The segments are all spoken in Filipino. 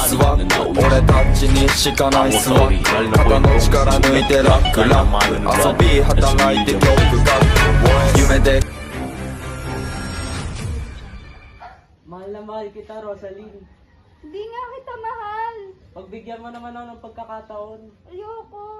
スは俺たちにしかないスワッグ肩の力抜いてラックラック遊び働いて曲が夢で Mahal na mahal kita, Rosaline. Hindi nga kita mahal. Pagbigyan mo naman ako ng pagkakataon. Ayoko.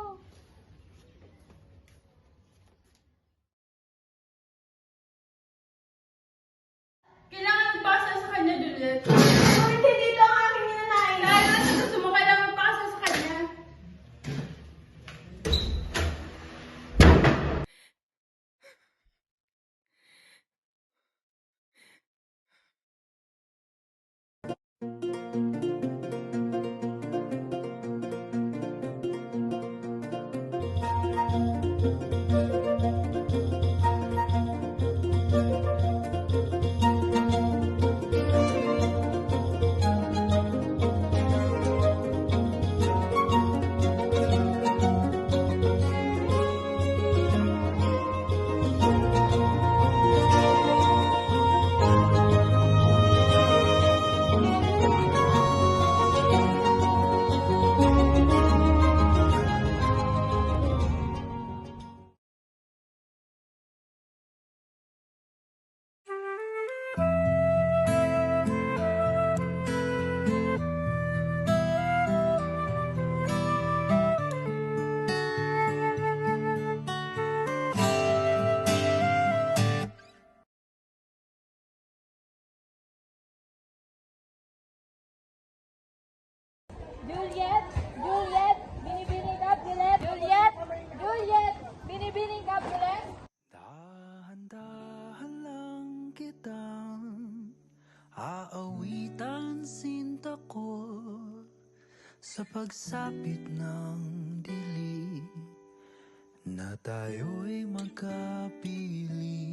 Sa pagsapit ng dilim na tayo'y magkapili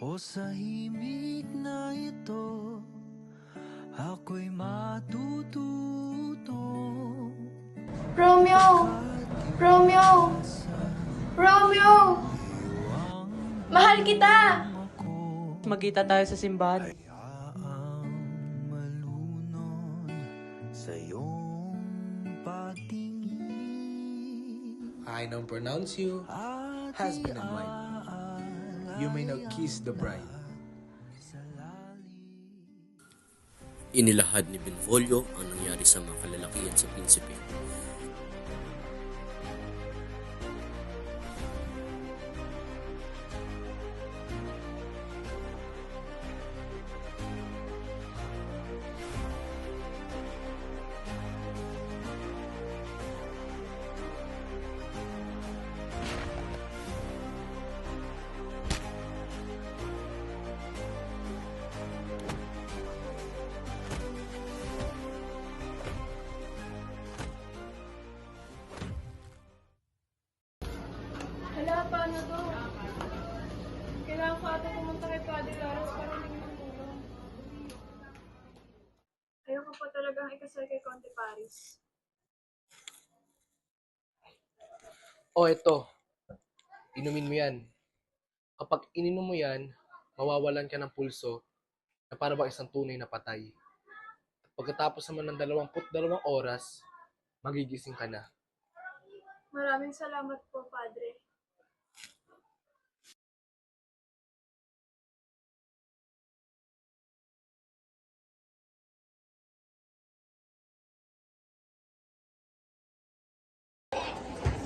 o sa himig na ito ako'y matututo Romeo! Romeo! Romeo! Mahal kita! Magkita tayo sa simbahan. Hayaang malunod sa iyong pagtingin I now pronounce you husband and wife. You may now kiss the bride. Inilahad ni Benvolio ang nangyari sa mga kalalakihan sa prinsipe. Ayoko pa talagang ikasal kay Conte Paris. O ito, inumin mo yan. Kapag ininom mo yan, mawawalan ka ng pulso na para bang isang tunay na patay. At pagkatapos naman ng 22 oras, magigising ka na. Maraming salamat po, Padre.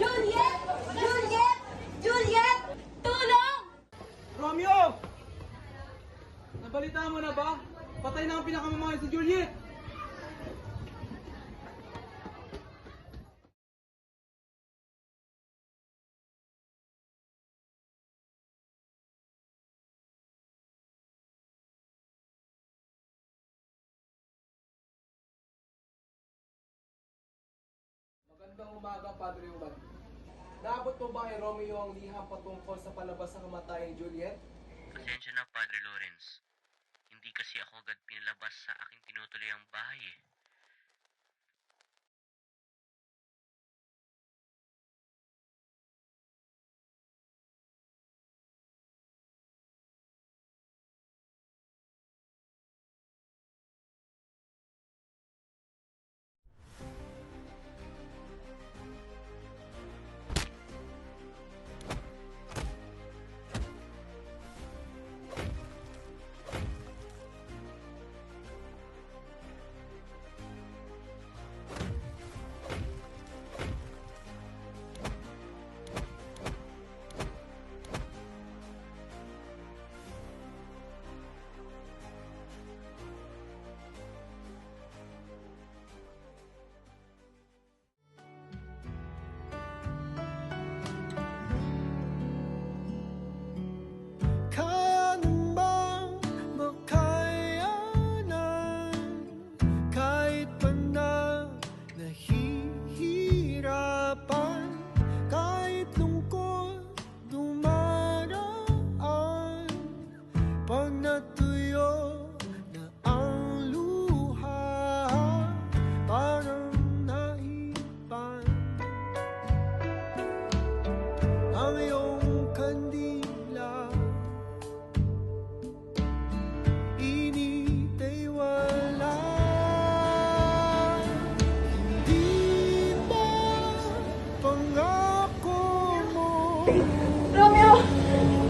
Juliet! Juliet! Juliet! Tulong! Romeo! Nabalita mo na ba? Patay na ang pinakamamahal si Juliet! Magandang umaga, Padre Juan. Naabot mo ba kay Romeo ang liham patungkol sa palabas ng kamatayan ni Juliet? Pasensya na, Padre Lawrence. Kasi ako agad pinalabas sa aking tinutuloy ang bahay eh. Romeo!